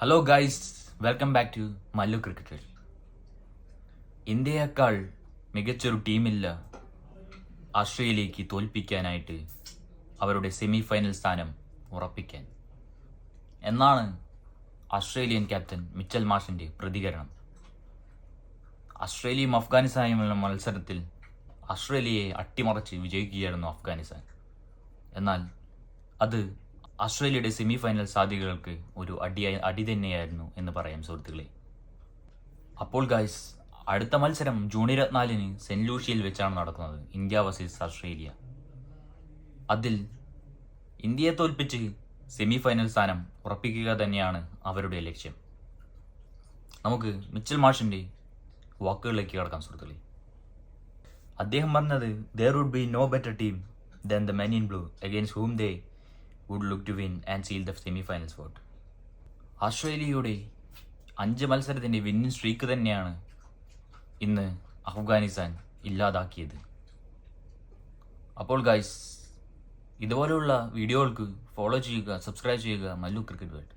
Hello guys welcome back to Mallu cricket ഇന്ത്യയേക്കാൾ മികച്ചൊരു ടീമില്ല ഓസ്ട്രേലിയക്ക് തോൽപ്പിക്കാനായിട്ട് അവരുടെ semi final സ്ഥാനം ഉറപ്പിക്കാൻ. എന്നാണ് ഓസ്ട്രേലിയൻ ക്യാപ്റ്റൻ മിച്ചൽ മാഷിന്റെ പ്രതികരണം. ഓസ്ട്രേലിയയും അഫ്ഗാനിസ്ഥാനുമുള്ള മത്സരത്തിൽ ഓസ്ട്രേലിയയെ അട്ടിമറിച്ച് വിജയിക്കുകയായിരുന്നു അഫ്ഗാനിസ്ഥാൻ. എന്നാൽ അത് ഓസ്ട്രേലിയയുടെ സെമി ഫൈനൽ സാധ്യതകൾക്ക് ഒരു അടിയായി അടി തന്നെയായിരുന്നു എന്ന് പറയാം സുഹൃത്തുക്കളെ. അപ്പോൾ ഗായ്സ് അടുത്ത മത്സരം ജൂൺ ഇരുപത്തിനാലിന് സെന്റ് ലൂഷ്യയിൽ വെച്ചാണ് നടക്കുന്നത് ഇന്ത്യ വേഴ്സസ് ഓസ്ട്രേലിയ അതിൽ ഇന്ത്യയെ തോൽപ്പിച്ച് സെമി ഫൈനൽ സ്ഥാനം ഉറപ്പിക്കുക തന്നെയാണ് അവരുടെ ലക്ഷ്യം. നമുക്ക് മിച്ചൽ മാഷിന്റെ വാക്കുകളിലേക്ക് കടക്കാം സുഹൃത്തുക്കളെ. അദ്ദേഹം പറഞ്ഞത് there would be no better team than the men in blue against whom they would look to win and seal the semi final spot ഓസ്ട്രേലിയയുടെ അഞ്ച് മത്സരത്തിന്റെ വിന്നിംഗ് സ്ട്രീക്ക് തന്നെയാണ് ഇന്ന് അഫ്ഗാനിസ്ഥാൻ ഇല്ലാതാക്കിയത്. അപ്പോൾ ഗൈസ് ഇതുപോലെയുള്ള വീഡിയോകൾക്ക് ഫോളോ ചെയ്യുക സബ്സ്ക്രൈബ് ചെയ്യുക. Mallu cricket world